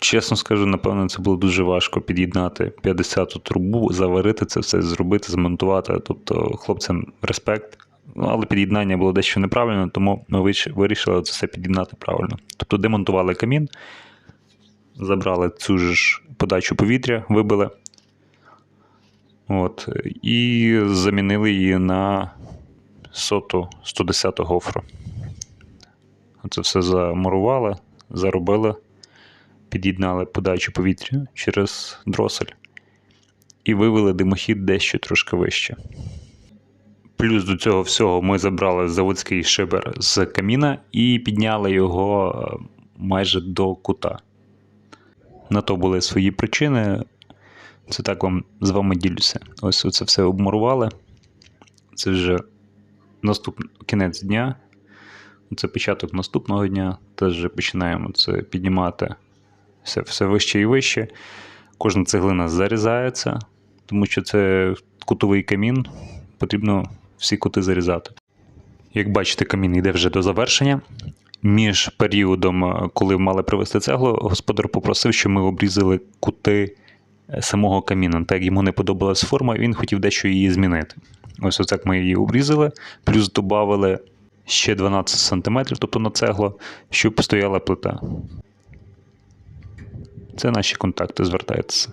Чесно скажу, напевно, це було дуже важко під'єднати 50-ту трубу, заварити це все, зробити, змонтувати. Тобто, хлопцям респект. Ну, але під'єднання було дещо неправильно, тому ми вирішили це все під'єднати правильно. Тобто демонтували камін, забрали цю ж подачу повітря, вибили. От, і замінили її на соту 110 гофру. Це все замурували, заробили, під'єднали подачу повітря через дросель і вивели димохід дещо трошки вище. Плюс до цього всього ми забрали заводський шибер з каміна і підняли його е, майже до кута. На то були свої причини. Це так вам з вами ділюся. Ось це все обмурували. Це вже наступний кінець дня. Це початок наступного дня. Теж починаємо це піднімати все, все вище і вище. Кожна цеглина зарізається, тому що це кутовий камін, потрібно всі кути зарізати. Як бачите, камін йде вже до завершення. Між періодом, е, коли мали привезти цеглу, господар попросив, щоб ми обрізали кути е, самого каміна. Так йому не подобалась форма, він хотів дещо її змінити. Ось отак ми її обрізали, плюс додали ще 12 см, тобто на цеглу, щоб стояла плита. Це наші контакти, звертайтеся.